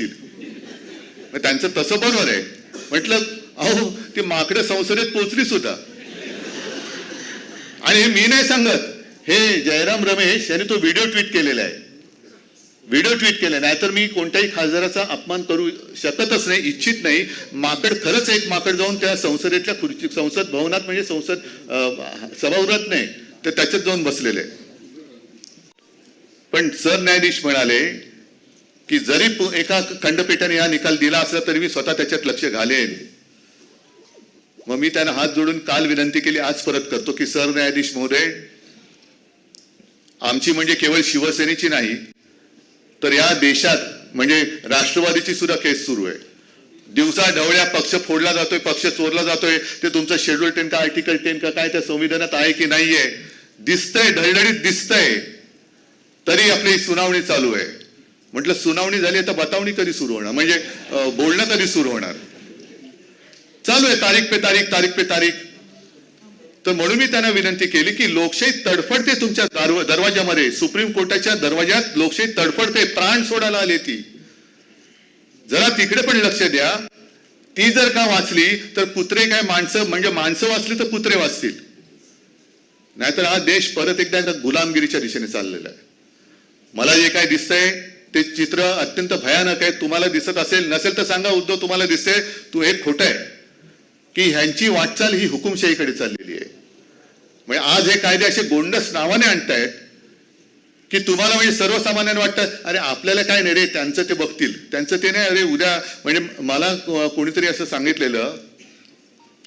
येतील. मग त्यांचं तसं बरोबर आहे. म्हटलं अहो ती माकडं संसदेत पोचली सुद्धा. आणि हे मी नाही सांगत. हे जयराम रमेश यांनी तो व्हिडिओ ट्विट केलेला आहे. व्हिडिओ ट्विट केला नाहीतर मी कोणत्याही खासदाराचा अपमान करू शकतच नाही इच्छित नाही. माकड खरंच एक माकड जाऊन त्या संसदेतल्या खुर्ची संसद भवनात म्हणजे संसद सभागृहात नाही तर त्याच्यात जाऊन बसलेले. पण सरन्यायाधीश म्हणाले की जरी एका खंडपीठाने हा निकाल दिला असला तरी मी स्वतः त्याच्यात लक्ष घालेन. मग मी त्यांना हात जोडून काल विनंती केली आज परत करतो की सरन्यायाधीश महोदय आमची म्हणजे केवळ शिवसेनेची नाही तर या देशात म्हणजे राष्ट्रवादीची सुद्धा केस सुरू आहे. दिवसा ढवळ्या पक्ष फोडला जातोय पक्ष चोरला जातोय ते तुमचं शेड्यूल टेन का आर्टिकल टेन का काय त्या संविधानात आहे की नाहीये? दिसतंय ढळढळीत दिसतंय. तरी आपली सुनावणी चालू आहे. म्हटलं सुनावणी झाली तर बतावणी कधी सुरू होणार? म्हणजे बोलणं कधी सुरू होणार? चालू आहे तारीख पे तारीख तारीख पे तारीख. तर म्हणून मी त्यांना विनंती केली की लोकशाही तडफडते तुमच्या दरवाजामध्ये सुप्रीम कोर्टाच्या दरवाजात लोकशाही तडफडते प्राण सोडायला आले ती. जरा तिकडे पण लक्ष द्या. ती जर का वाचली तर कुत्रे काय माणसं म्हणजे माणसं वाचली तर कुत्रे वाचतील. नाहीतर हा देश परत एकदा एकदा गुलामगिरीच्या दिशेने चाललेला आहे. मला जे काय दिसतंय ते चित्र अत्यंत भयानक आहे. तुम्हाला दिसत असेल नसेल तर सांगा उद्धव तुम्हाला दिसते तू हे खोटं आहे. की ह्यांची वाटचाल ही हुकुमशाहीकडे चाललेली आहे. म्हणजे आज हे कायदे असे गोंडस नावाने आणतायत की तुम्हाला म्हणजे सर्वसामान्यांना वाटतं अरे आपल्याला काय नाही रे त्यांचं ते बघतील. त्यांचं ते नाही अरे उद्या म्हणजे मला कोणीतरी असं सांगितलेलं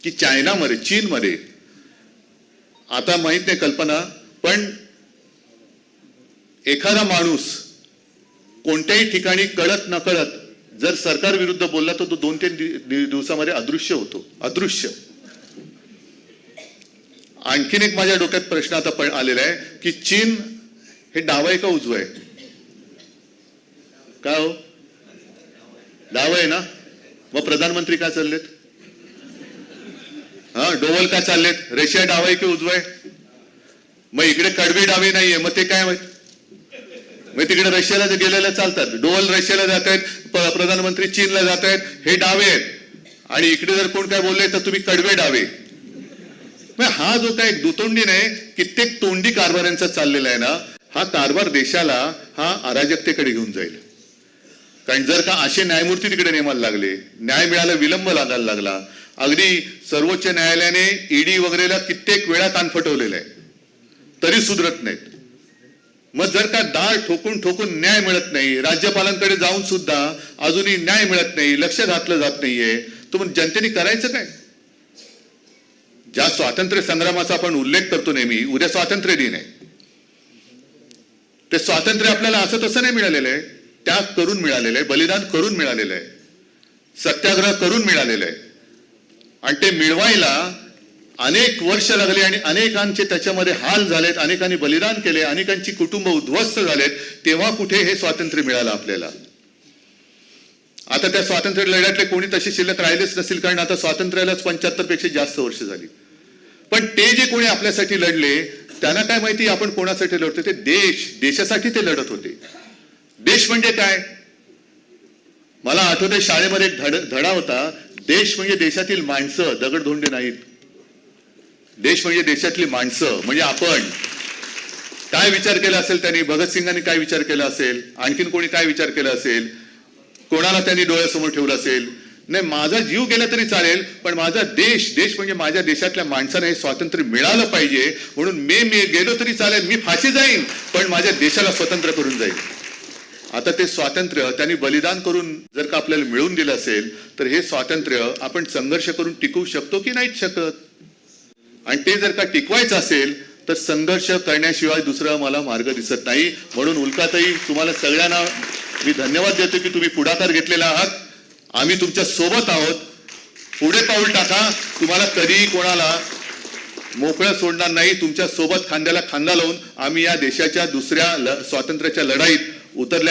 की चायनामध्ये चीनमध्ये आता माहीत नाही कल्पना पण एखादा माणूस कोणत्याही ठिकाणी कळत नकळत जर सरकार विरुद्ध बोलला तर तो दोन तीन दिवसामध्ये अदृश्य होतो. अदृश्य. आणखीन एक माझ्या डोक्यात प्रश्न आता पण आलेला आहे की चीन हे डाव आहे का उजवं आहे? का हो? डाव आहे ना? मग प्रधानमंत्री काय चाललेत? हा डोवल का चाललेत? रशिया डाव आहे की उजवं आहे? मग इकडे कडवी डावे नाहीये मग ते काय माहिती? मग तिकडे रशियाला जे गेलेले चालतात डोवल रशियाला जात आहेत प्रधानमंत्री चीनला जात आहेत हे डावे आहेत. आणि इकडे जर कोण काय बोलले तर तुम्ही कडवे डावे. हा जो काय दुतोंडी नाही कित्येक तोंडी कारभारांचा चाललेला आहे ना हा कारभार देशाला हा अराजकतेकडे घेऊन जाईल. कारण जर का असे न्यायमूर्ती तिकडे नेमायला लागले न्याय मिळायला विलंब लागायला लागला अगदी सर्वोच्च न्यायालयाने ईडी वगैरेला कित्येक वेळा कान फटवलेला आहे. तरी सुधरत नाहीत. मग जर का दाळ ठोकून ठोकून न्याय मिळत नाही राज्यपालांकडे जाऊन सुद्धा अजूनही न्याय मिळत नाही लक्ष घातलं जात नाहीये तर मग जनतेने करायचं काय? ज्या स्वातंत्र्य संग्रामाचा आपण उल्लेख करतो नेहमी उद्या स्वातंत्र्य दिन आहे. ते स्वातंत्र्य आपल्याला असं तसं नाही मिळालेलं आहे. त्याग करून मिळालेलं आहे बलिदान करून मिळालेलं आहे. सत्याग्रह करून मिळालेलं आहे. आणि ते मिळवायला अनेक वर्ष लागली आणि अनेकांचे त्याच्यामध्ये हाल झालेत अनेकांनी बलिदान केले अनेकांची कुटुंब उद्ध्वस्त झालेत तेव्हा कुठे हे स्वातंत्र्य मिळालं आपल्याला? आता त्या स्वातंत्र्य लढ्यातले कोणी तसे शिल्लक राहिलेच नसेल कारण आता स्वातंत्र्यालाच पंच्याहत्तरपेक्षा जास्त वर्ष झाली. पण ते जे कोणी आपल्यासाठी लढले त्यांना काय माहिती आपण कोणासाठी लढतो? ते देश देशासाठी ते लढत होते. देश म्हणजे काय? मला आठवते शाळेमध्ये एक धड धडा होता देश म्हणजे देशातील माणसं दगडधोंडे नाहीत. देश म्हणजे देशातली माणसं म्हणजे आपण. काय विचार केला असेल त्यांनी? भगतसिंगांनी काय विचार केला असेल? आणखीन कोणी काय विचार केला असेल? कोणाला त्यांनी डोळ्यासमोर ठेवलं असेल? नाही माझा जीव गेला तरी चालेल पण माझा देश देश म्हणजे माझ्या देशातल्या माणसाने हे स्वातंत्र्य मिळालं पाहिजे. म्हणून मी मी गेलो तरी चालेल मी फाशी जाईन पण माझ्या देशाला स्वतंत्र करून जाईल आता ते स्वातंत्र्य त्यांनी बलिदान करून जर का आपल्याला मिळवून दिलं असेल तर हे स्वातंत्र्य आपण संघर्ष करून टिकवू शकतो की नाहीच शकत? आणि ते जर का टिकवायचं असेल तर संघर्ष करण्याशिवाय दुसरा मला मार्ग दिसत नाही. म्हणून उल्काताई तुम्हाला सगळ्यांना मी धन्यवाद देतो की तुम्ही पुढाकार घेतलेला आहात. आम्ही तुमच्यासोबत आहोत. पुढे पाऊल टाका. तुम्हाला कधीही कोणाला मोकळं सोडणार नाही. तुमच्यासोबत खांद्याला खांदा लावून आम्ही या देशाच्या दुसऱ्या ल- स्वातंत्र्याच्या लढाईत उतरल्या